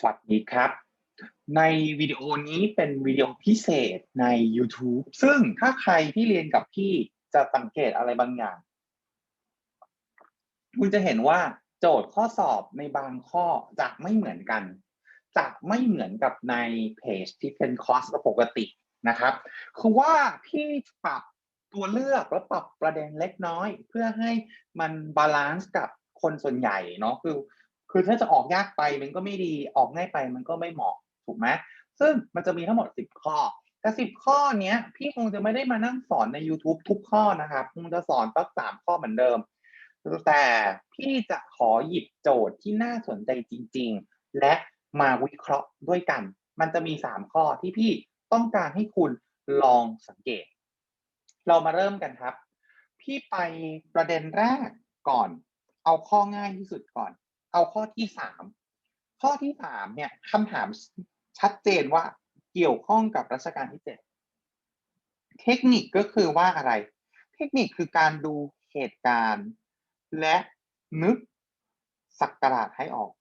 สวัสดีครับ ในวิดีโอนี้เป็นวิดีโอพิเศษใน YouTube ซึ่งถ้าใครที่เรียนกับพี่จะสังเกตอะไรบางอย่าง คุณจะเห็นว่าโจทย์ข้อสอบในบางข้อจะไม่เหมือนกัน จะไม่เหมือนกับในเพจที่เป็นคอร์สปกตินะครับ คือว่าพี่ปรับตัวเลือกแล้วปรับประเด็นเล็กน้อย เพื่อให้มันบาลานซ์กับคนส่วนใหญ่เนาะคือ คือถ้าจะออกยากไปมันก็ไม่ดีออกง่ายไปมันก็ไม่เหมาะถูกไหมซึ่งมันจะมีทั้งหมด 10 ข้อแต่สิบข้อเนี้ยพี่คงจะไม่ได้มานั่งสอนใน YouTube ทุกข้อนะครับคงจะสอนสักสามข้อเหมือนเดิม แต่พี่จะขอหยิบโจทย์ที่น่าสนใจจริง ๆ และมาวิเคราะห์ด้วยกัน มันจะมีสามข้อที่พี่ต้องการให้คุณลองสังเกต เรามาเริ่มกันครับ พี่ไปประเด็นแรกก่อน เอาข้อง่ายที่สุดก่อน เอาข้อที่สามข้อที่สามเนี่ยคำถามชัดเจนว่าเกี่ยวข้องกับรัชกาลที่เจ็ดเทคนิคก็คือว่าอะไร เทคนิคคือการดูเหตุการณ์ และนึกสักการะให้ออก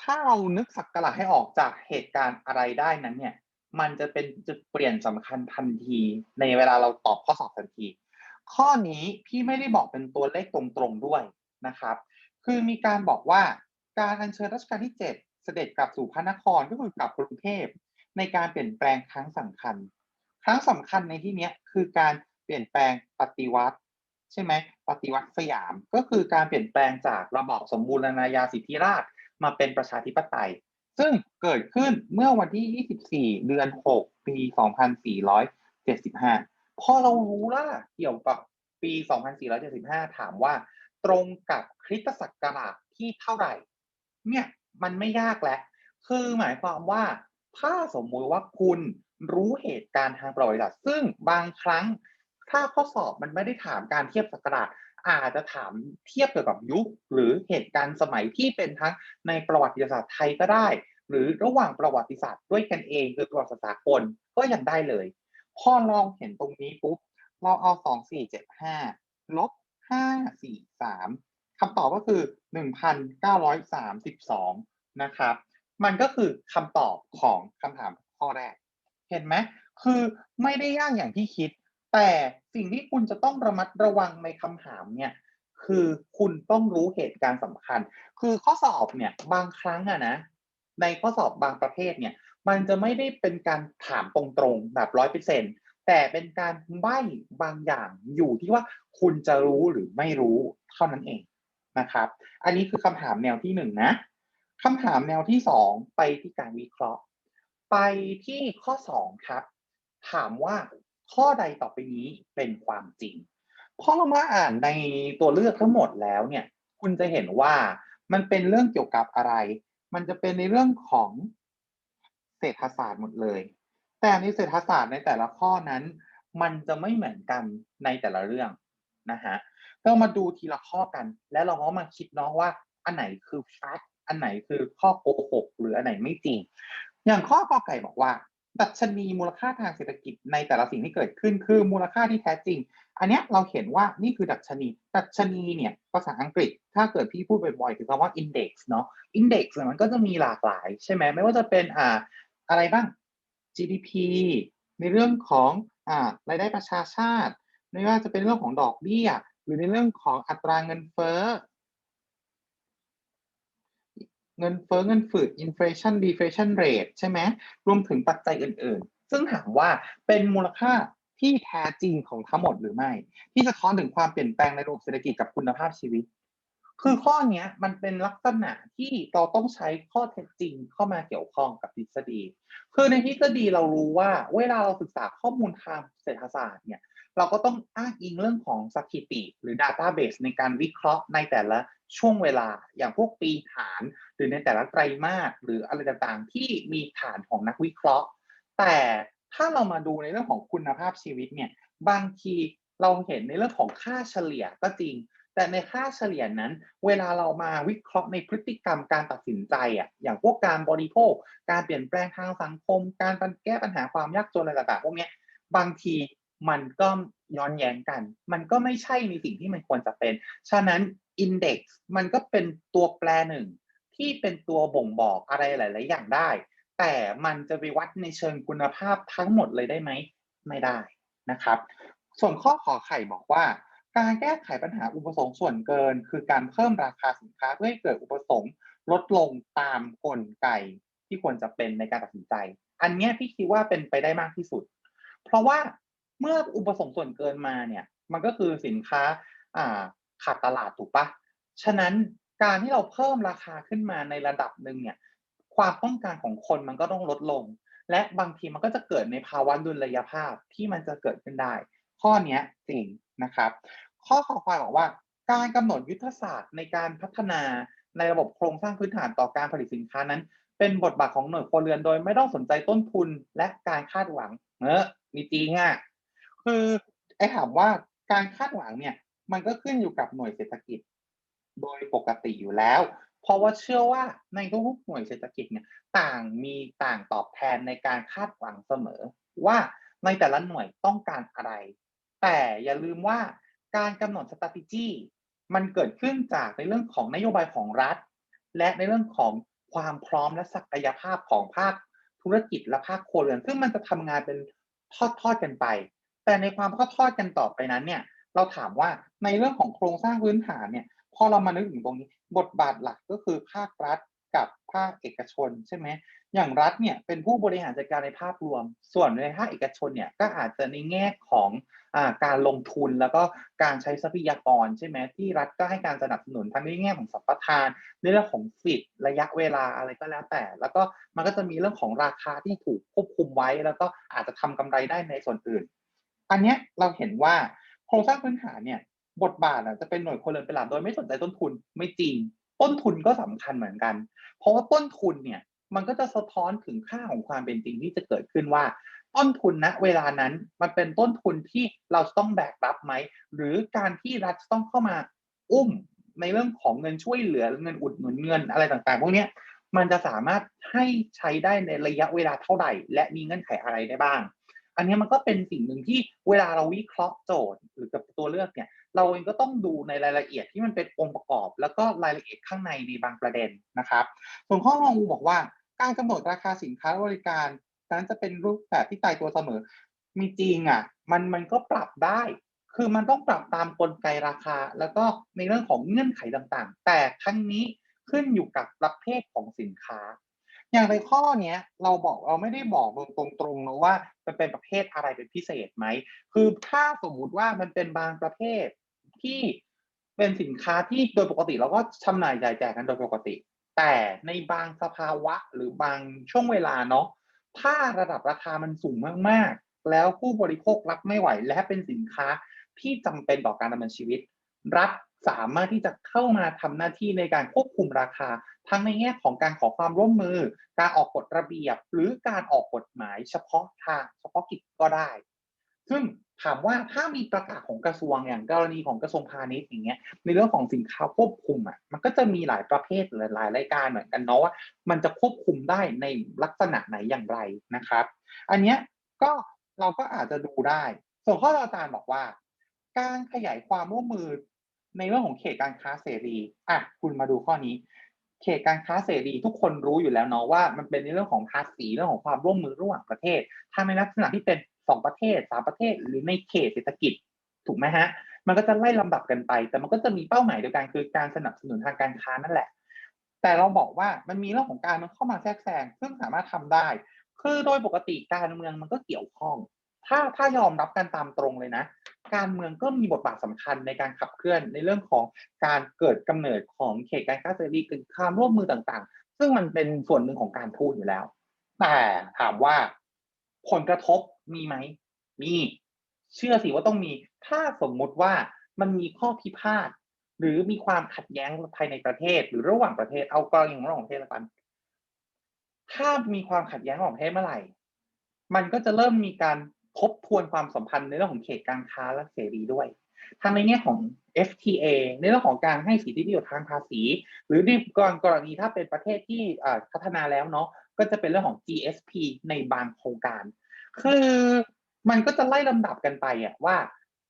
ถ้าเรานึกสักการะให้ออกจากเหตุการณ์อะไรได้นั้นเนี่ย มันจะเป็นจุดเปลี่ยนสำคัญทันที ในเวลาเราตอบข้อสอบทันที ข้อนี้พี่ไม่ได้บอกเป็นตัวเลขตรงๆด้วยนะครับ คือมีการบอกว่าการอัญเชิญรัชกาลที่ 7 เสด็จกลับสู่พระนครก็คือกลับกรุงเทพในการเปลี่ยนแปลงครั้งสำคัญ ครั้งสำคัญในที่นี้คือการเปลี่ยนแปลงปฏิวัติ ใช่ไหมปฏิวัติสยามก็คือการเปลี่ยนแปลงจากระบอบสมบูรณาญาสิทธิราชมาเป็นประชาธิปไตย ซึ่งเกิดขึ้นเมื่อวันที่ 24 เดือน 6 ปี 2475 พอเรารู้ล่ะเกี่ยวกับปี 2475 ถามว่า ตรงกับคริสตศักราชที่เท่าไหร่ เนี่ยมันไม่ยากแหล้วคือหมายความว่า ถ้าสมมุติว่าคุณรู้เหตุการณ์ทางประวัติศาสตร์ซึ่งบางครั้ง ถ้าข้อสอบมันไม่ได้ถามการเทียบศักราชอาจจะถามเทียบเกี่ยวกับยุค หรือเหตุการณ์สมัยที่เป็นทั้งในประวัติศาสตร์ไทยก็ได้ หรือระหว่างประวัติศาสตร์ด้วยกันเองคือประวัติศาสตร์สากลก็ยังได้เลย พอลองเห็นตรงนี้ปุ๊บเราเอา2475ลบ 543คำตอบก็คือ1,932นะครับ มันก็คือคำตอบของคำถามข้อแรก เห็นไหมคือไม่ได้ยากอย่างที่คิด แต่สิ่งที่คุณจะต้องระมัดระวังในคำถามเนี่ยคือคุณต้องรู้เหตุการณ์สำคัญ คือข้อสอบเนี่ยบางครั้งอะนะ ในข้อสอบบางประเภทเนี่ย มันจะไม่ได้เป็นการถามตรงๆแบบร้อยเปอร์เซ็นต์ แต่เป็นการใบ้บางอย่างอยู่ที่ว่าคุณจะรู้หรือไม่รู้เท่านั้นเองนะครับ อันนี้คือคำถามแนวที่หนึ่งนะคำถามแนวที่สองไปที่การวิเคราะห์ ไปที่ข้อสองครับ ถามว่าข้อใดต่อไปนี้เป็นความจริงพอเรามาอ่านในตัวเลือกทั้งหมดแล้วเนี่ย คุณจะเห็นว่ามันเป็นเรื่องเกี่ยวกับอะไร มันจะเป็นในเรื่องของเศรษฐศาสตร์หมดเลย แต่ในเศรษฐศาสตร์ในแต่ละข้อนั้น มันจะไม่เหมือนกันในแต่ละเรื่องนะฮะเรามาดูทีละข้อกัน แล้วเราก็มาคิดเนาะว่า อันไหนคือแฟกต์อันไหนคือข้อโกหกหรืออันไหนไม่จริง อย่างข้อกอไก่บอกว่าดัชนีมูลค่าทางเศรษฐกิจในแต่ละสิ่งที่เกิดขึ้นคือมูลค่าที่แท้จริง อันนี้เราเห็นว่านี่คือดัชนี ดัชนีเนี่ยภาษาอังกฤษ ถ้าเกิดพี่พูดบ่อยๆคือคำว่า index เนาะ index มันก็จะมีหลากหลาย ใช่ไหมไม่ว่าจะเป็นอ่าอะไรบ้าง GDP ในเรื่องของอ่ารายได้ประชาชาติ ไม่ว่าจะเป็นเรื่องของดอกเบี้ย หรือในเรื่องของอัตราเงินเฟ้อ เงินเฟ้อเงินฝืด inflation deflation rate ใช่ไหมรวมถึงปัจจัยอื่นๆ ซึ่งถามว่าเป็นมูลค่าที่แท้จริงของทั้งหมดหรือไม่ ที่สะท้อนถึงความเปลี่ยนแปลงในระบบเศรษฐกิจกับคุณภาพชีวิต คือข้อนี้มันเป็นลักษณะที่เราต้องใช้ข้อเท็จจริงเข้ามาเกี่ยวข้องกับทฤษฎี คือในทฤษฎีเรารู้ว่า เวลาเราศึกษาข้อมูลทางเศรษฐศาสตร์เนี่ยเราก็ต้องอ้างอิงเรื่องของสถิติ หรือ Database ในการวิเคราะห์ในแต่ละช่วงเวลาอย่างพวกปีฐาน หรือในแต่ละไตรมาสหรืออะไรต่างๆ ที่มีฐานของนักวิเคราะห์ แต่ถ้าเรามาดูในเรื่องของคุณภาพชีวิตเนี่ยบางทีเราเห็นในเรื่องของค่าเฉลี่ยก็จริง แต่ในค่าเฉลี่ยนั้น เวลาเรามาวิเคราะห์ในพฤติกรรมการตัดสินใจอะอย่างพวกการบริโภค การเปลี่ยนแปลงทางสังคม การแก้ปัญหาความยากจนอะไรต่างๆพวกนี้บางทีมันก็ย้อนแย้งกัน มันก็ไม่ใช่ในสิ่งที่มันควรจะเป็น ฉะนั้น Index มันก็เป็นตัวแปรหนึ่ง ที่เป็นตัวบ่งบอกอะไรหลาย ๆ อย่างได้ แต่มันจะไปวัดในเชิงคุณภาพทั้งหมดเลยได้ไหม ไม่ได้นะครับ ส่วนข้อขอไข่บอกว่า การแก้ไขปัญหาอุปสงค์ส่วนเกิน คือการเพิ่มราคาสินค้าเพื่อให้เกิดอุปสงค์ลดลงตามกลไกที่ควรจะเป็นในการตัดสินใจ อันนี้พี่คิดว่าเป็นไปได้มากที่สุด เพราะว่าเมื่ออุปสงค์ส่วนเกินมาเนี่ย มันก็คือสินค้าอ่าขาดตลาดถูกปะฉะนั้นการที่เราเพิ่มราคาขึ้นมาในระดับหนึ่งเนี่ย ความต้องการของคนมันก็ต้องลดลง และบางทีมันก็จะเกิดในภาวะดุลยภาพที่มันจะเกิดขึ้นได้ ข้อนี้จริง นะครับ ข้อขอควายบอกว่า การกำหนดยุทธศาสตร์ในการพัฒนาในระบบโครงสร้างพื้นฐานต่อการผลิตสินค้านั้น เป็นบทบาทของหน่วยครัวเรือนโดยไม่ต้องสนใจต้นทุนและการคาดหวังเออมีจริงอะคือไอ้ถามว่าการคาดหวังเนี่ย มันก็ขึ้นอยู่กับหน่วยเศรษฐกิจ โดยปกติอยู่แล้ว เพราะว่าเชื่อว่าในทุกๆหน่วยเศรษฐกิจเนี่ย ต่างมีต่างตอบแทนในการคาดหวังเสมอ ว่าในแต่ละหน่วยต้องการอะไร แต่อย่าลืมว่าการกำหนด strategy มันเกิดขึ้นจากในเรื่องของนโยบายของรัฐ และในเรื่องของความพร้อมและศักยภาพของภาคธุรกิจและภาคครัวเรือนซึ่งมันจะทำงานเป็นทอดๆกันไป แต่ในความทอดๆกันต่อไปนั้นเนี่ยเราถามว่าในเรื่องของโครงสร้างพื้นฐานเนี่ยพอเรามานึกถึงตรงนี้ บทบาทหลักก็คือภาครัฐกับภาคเอกชนใช่ไหม อย่างรัฐเนี่ยเป็นผู้บริหารจัดการในภาพรวม ส่วนในภาคเอกชนเนี่ยก็อาจจะในแง่ของอการลงทุนแล้วก็การใช้ทรัพยากรใช่ไหมที่รัฐก็ให้การสนับสนุนทั้งในแง่ของสัมปทานในเรื่องของสิทธิ์ระยะเวลาอะไรก็แล้วแต่ แล้วก็มันก็จะมีเรื่องของราคาที่ถูกควบคุมไว้ แล้วก็อาจจะทำกำไรได้ในส่วนอื่น อันเนี้ยเราเห็นว่าโครงสร้างพื้นฐานเนี่ยบทบาทอะจะเป็นหน่วยคนเรือนเป็นหลักโดยไม่สนใจต้นทุนไม่จริง ต้นทุนก็สำคัญเหมือนกัน เพราะว่าต้นทุนเนี่ย มันก็จะสะท้อนถึงค่าของความเป็นจริงที่จะเกิดขึ้นว่า ต้นทุนณเวลานั้นมันเป็นต้นทุนที่เราต้องแบกรับไหม หรือการที่รัฐต้องเข้ามาอุ้มในเรื่องของเงินช่วยเหลือเงินอุดหนุนเงินอะไรต่างๆ พวกนี้มันจะสามารถให้ใช้ได้ในระยะเวลาเท่าไหร่ และมีเงื่อนไขอะไรได้บ้าง อันนี้มันก็เป็นสิ่งหนึ่งที่เวลาเราวิเคราะห์โจทย์หรือกับตัวเลือกเนี่ย เราเองก็ต้องดูในรายละเอียดที่มันเป็นองค์ประกอบ แล้วก็รายละเอียดข้างในในบางประเด็นนะครับส่วนข้อมองอูบอกว่า การกำหนดราคาสินค้าบริการ นั้นจะเป็นรูปแบบที่ตายตัวเสมอ มีจริงอะ มันมันก็ปรับได้ คือมันต้องปรับตามกลไกราคา แล้วก็ในเรื่องของเงื่อนไขต่างๆ แต่ทั้งนี้ขึ้นอยู่กับประเภทของสินค้า อย่างในข้อเนี้ยเราบอกเราไม่ได้บอกตรงๆนะว่ามันเป็นประเภทอะไรเป็นพิเศษไหม คือถ้าสมมุติว่ามันเป็นบางประเภทที่เป็นสินค้าที่โดยปกติเราก็จำหน่ายจ่ายแจกกันโดยปกติ แต่ในบางสภาวะหรือบางช่วงเวลาเนาะถ้าระดับราคามันสูงมากๆ แล้วผู้บริโภครับไม่ไหว และเป็นสินค้าที่จำเป็นต่อการดำเนินชีวิต รัฐสามารถที่จะเข้ามาทำหน้าที่ในการควบคุมราคา ทั้งในแง่ของการขอความร่วมมือ การออกกฎระเบียบ หรือการออกกฎหมายเฉพาะทางเฉพาะกิจก็ได้ ซึ่งถามว่าถ้ามีประกาศของกระทรวงอย่างกรณีของกระทรวงพาณิชย์อย่างเงี้ยในเรื่องของสินค้าควบคุมอะมันก็จะมีหลายประเภทหลายรายการเหมือนกันเนาะว่ามันจะควบคุมได้ในลักษณะไหนอย่างไรนะครับ อันเนี้ยก็เราก็อาจจะดูได้ ส่วนข้อต่อตามบอกว่า การขยายความร่วมมือในเรื่องของเขตการค้าเสรีอะคุณมาดูข้อนี้ เขตการค้าเสรีทุกคนรู้อยู่แล้วเนาะว่า มันเป็นในเรื่องของภาษีเรื่องของความร่วมมือระหว่างประเทศถ้าในลักษณะที่เป็น สองประเทศสามประเทศหรือในเขตเศรษฐกิจถูกไหมฮะ มันก็จะไล่ลำดับกันไป แต่มันก็จะมีเป้าหมายเดียวกันคือการสนับสนุนทางการค้านั่นแหละ แต่เราบอกว่ามันมีเรื่องของการมันเข้ามาแทรกแซงซึ่งสามารถทำได้ คือโดยปกติการเมืองมันก็เกี่ยวข้อง ถ้าถ้ายอมรับกันตามตรงเลยนะ การเมืองก็มีบทบาทสำคัญในการขับเคลื่อนในเรื่องของการเกิดกำเนิดของเขตการค้าเสรีเกิดความร่วมมือต่างๆ ซึ่งมันเป็นส่วนหนึ่งของการทูตอยู่แล้ว แต่ถามว่าผลกระทบ มีไหม มี เชื่อสิว่าต้องมี ถ้าสมมุติว่ามันมีข้อพิพาทหรือมีความขัดแย้งภายในประเทศ หรือระหว่างประเทศเอากรณีของระหว่างประเทศละกัน ถ้ามีความขัดแย้งระหว่างประเทศเมื่อไหร่ มันก็จะเริ่มมีการทบทวนความสัมพันธ์ในเรื่องของเขตการค้าและเสรีด้วยทั้งในแง่ของ FTA ในเรื่องของการให้สิทธิประโยชน์ทางภาษี หรือในกรณีถ้าเป็นประเทศที่พัฒนาแล้วเนาะก็จะเป็นเรื่องของ GSP ในบางโครงการ คือมันก็จะไล่ลำดับกันไปอะว่า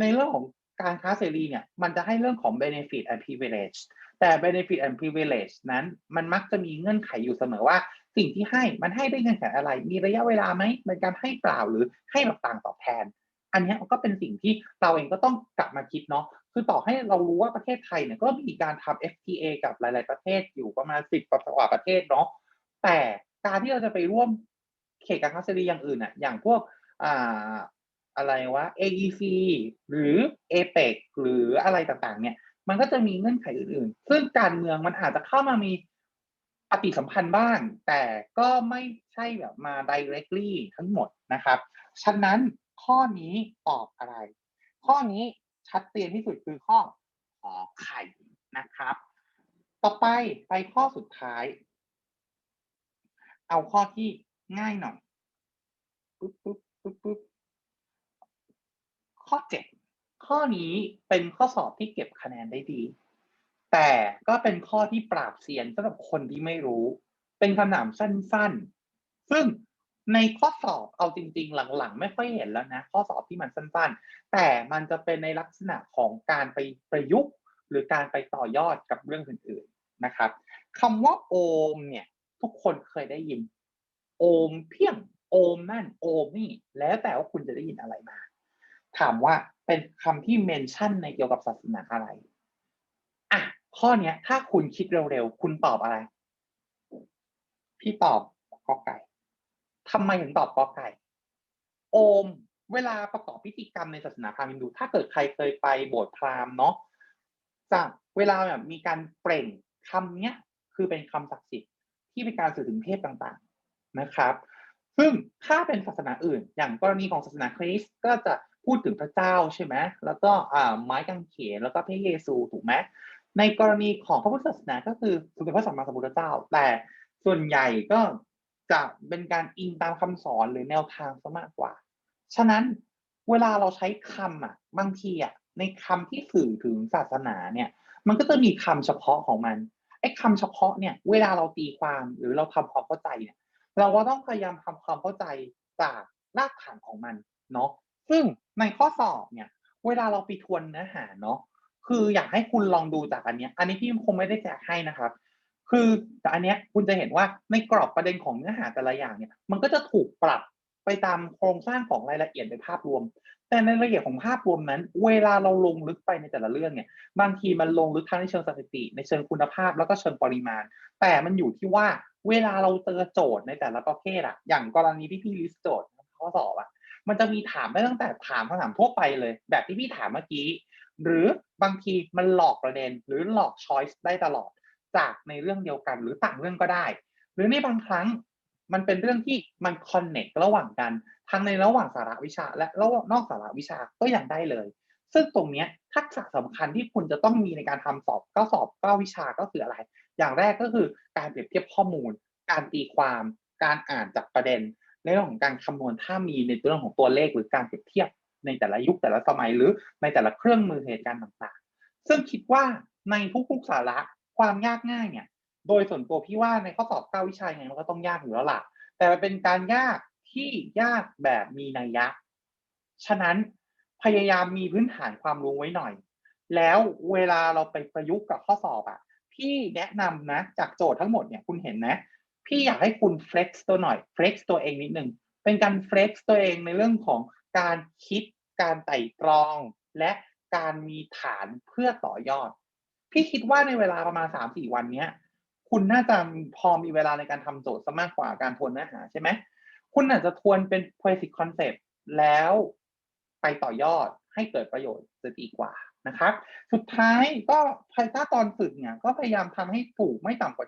ในเรื่องของการค้าเสรีเนี่ย มันจะให้เรื่องของ benefit and privilege แต่ benefit and privilege นั้น มันมักจะมีเงื่อนไขอยู่เสมอว่า สิ่งที่ให้มันให้ด้วยเงื่อนไขอะไร มีระยะเวลาไหมเป็นการให้เปล่าหรือให้แบบต่างตอบแทน อันนี้ก็เป็นสิ่งที่เราเองก็ต้องกลับมาคิดเนาะคือต่อให้เรารู้ว่าประเทศไทยเนี่ยก็มีการทำ FTA กับหลาย ๆ ประเทศอยู่ประมาณสิบกว่าประเทศเนาะแต่การที่เราจะไปร่วม เขตการค้าเสรีอย่างอื่นอะอย่างพวกอ่าอะไรวะ AEC หรือ APEC หรืออะไรต่างๆ เนี่ย มันก็จะมีเงื่อนไขอื่นๆ ซึ่งการเมืองมันอาจจะเข้ามามีปฏิสัมพันธ์บ้าง แต่ก็ไม่ใช่แบบมา directly ทั้งหมดนะครับ ฉะนั้นข้อนี้ตอบอะไร ข้อนี้ชัดเจนที่สุดคือข้อขอไข่นะครับ ต่อไปไปข้อสุดท้าย เอาข้อที่ ง่ายหน่อยปึ๊บปึ๊บปึ๊บปึ๊บข้อเจ็ดข้อนี้เป็นข้อสอบที่เก็บคะแนนได้ดี แต่ก็เป็นข้อที่ปราบเซียนสำหรับคนที่ไม่รู้ เป็นคำถามสั้นๆ ซึ่งในข้อสอบเอาจริง ๆ หลังๆ ไม่ค่อยเห็นแล้วนะ ข้อสอบที่มันสั้นๆ แต่มันจะเป็นในลักษณะของการไปประยุกต์ หรือการไปต่อยอดกับเรื่องอื่นๆนะครับคำว่าโอมเนี่ย ทุกคนเคยได้ยิน โอมเพียงโอมนั่นโอมนี่แล้วแต่ว่าคุณจะได้ยินอะไรมา ถามว่าเป็นคำที่เมนชั่นในเกี่ยวกับศาสนาอะไรอะข้อเนี้ย ถ้าคุณคิดเร็วๆ คุณตอบอะไร พี่ตอบกอไก่ทำไมถึงตอบกอไก่ โอม เวลาประกอบพิธีกรรมในศาสนาพราหมณ์ฮินดู ถ้าเกิดใครเคยไปโบสถ์พราหมณ์เนาะจะเวลาแบบมีการเปล่งคำเนี้ย คือเป็นคำศักดิ์สิทธิ์ที่เป็นการสื่อถึงเทพต่างๆ นะครับ ซึ่งถ้าเป็นศาสนาอื่น อย่างกรณีของศาสนาคริสต์ก็จะพูดถึงพระเจ้าใช่ไหมแล้วก็ไม้กางเขนแล้วก็พระเยซูถูกไหมในกรณีของพระพุทธศาสนาก็คือสมเด็จพระสัมมาสัมพุทธเจ้า แต่ส่วนใหญ่ก็จะเป็นการอิงตามคำสอนหรือแนวทางซะมากกว่า ฉะนั้นเวลาเราใช้คำอะ บางทีอะในคำที่สื่อถึงศาสนาเนี่ย มันก็จะมีคำเฉพาะของมันไอ้คำเฉพาะเนี่ย เวลาเราตีความหรือเราทำความเข้าใจเนี่ย เราก็ต้องพยายามทำความเข้าใจจากรากฐานของมันเนาะซึ่งในข้อสอบเนี่ย เวลาเราไปทวนเนื้อหาเนาะคืออยากให้คุณลองดูจากอันเนี้ย อันนี้พี่คงไม่ได้แจกให้นะครับ คือแต่อันเนี้ยคุณจะเห็นว่าในกรอบประเด็นของเนื้อหาแต่ละอย่างเนี่ย มันก็จะถูกปรับไปตามโครงสร้างของรายละเอียดในภาพรวม แต่ในรายละเอียดของภาพรวมนั้น เวลาเราลงลึกไปในแต่ละเรื่องเนี่ย บางทีมันลงลึกทั้งในเชิงสถิติ ในเชิงคุณภาพแล้วก็เชิงปริมาณ แต่มันอยู่ที่ว่า เวลาเราเจอโจทย์ในแต่ละประเภทอะอย่างกรณีที่พี่ลิสโจทย์ข้อสอบอะมันจะมีถามได้ตั้งแต่ถามคำถามทั่วไปเลย แบบที่พี่ถามเมื่อกี้ หรือบางทีมันหลอกประเด็น หรือหลอกช้อยส์ได้ตลอด จากในเรื่องเดียวกันหรือต่างเรื่องก็ได้ หรือในบางครั้งมันเป็นเรื่องที่มันคอนเน็กระหว่างกัน ทั้งในระหว่างสาระวิชา และระหว่างนอกสาระวิชาก็ยังได้เลย ซึ่งตรงนี้ทักษะสำคัญที่คุณจะต้องมีในการทำสอบก็สอบก็วิชาก็คืออะไร อย่างแรกก็คือการเปรียบเทียบข้อมูล การตีความ การอ่านจากประเด็น ในเรื่องของการคำนวณถ้ามีในเรื่องของตัวเลขหรือการเปรียบเทียบในแต่ละยุคแต่ละสมัยหรือในแต่ละเครื่องมือเหตุการณ์ต่างๆ ซึ่งคิดว่าในทุกๆสาระความยากง่ายเนี่ย โดยส่วนตัวพี่ว่าในข้อสอบเก้าวิชาไงมันก็ต้องยากอยู่แล้วล่ะ แต่มันเป็นการยากที่ยากแบบมีนัยยะ ฉะนั้นพยายามมีพื้นฐานความรู้ไว้หน่อย แล้วเวลาเราไปประยุกต์กับข้อสอบอะ พี่แนะนำนะ จากโจทย์ทั้งหมดเนี่ยคุณเห็นนะ พี่อยากให้คุณ flex ตัวหน่อย flex ตัวเองนิดนึง เป็นการ flex ตัวเองในเรื่องของการคิด การไต่ตรอง และการมีฐานเพื่อต่อยอด พี่คิดว่าในเวลาประมาณ3-4วันเนี้ย คุณน่าจะพอมีเวลาในการทำโจทย์ซะมากกว่าการทวนเนื้อหาใช่ไหม คุณอาจจะทวนเป็น basic concept แล้วไปต่อยอดให้เกิดประโยชน์จะดีกว่า นะครับ สุดท้ายก็ถ้าตอนฝึกเนี่ยก็พยายามทำให้ถูกไม่ต่ำกว่า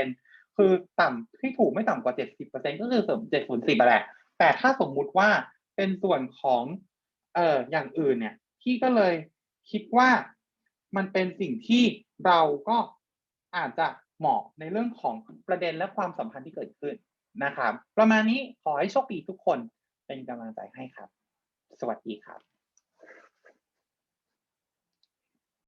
70%คือต่ำที่ถูกไม่ต่ำกว่า 70%ก็คือเสริม7 0 10แหละ แต่ถ้าสมมุติว่าเป็นส่วนของเอ่ออย่างอื่นเนี่ยพี่ก็เลยคิดว่ามันเป็นสิ่งที่เราก็อาจจะเหมาะในเรื่องของประเด็นและความสัมพันธ์ที่เกิดขึ้นนะครับ ประมาณนี้ขอให้โชคดีทุกคนเป็นกำลังใจให้ครับ สวัสดีครับ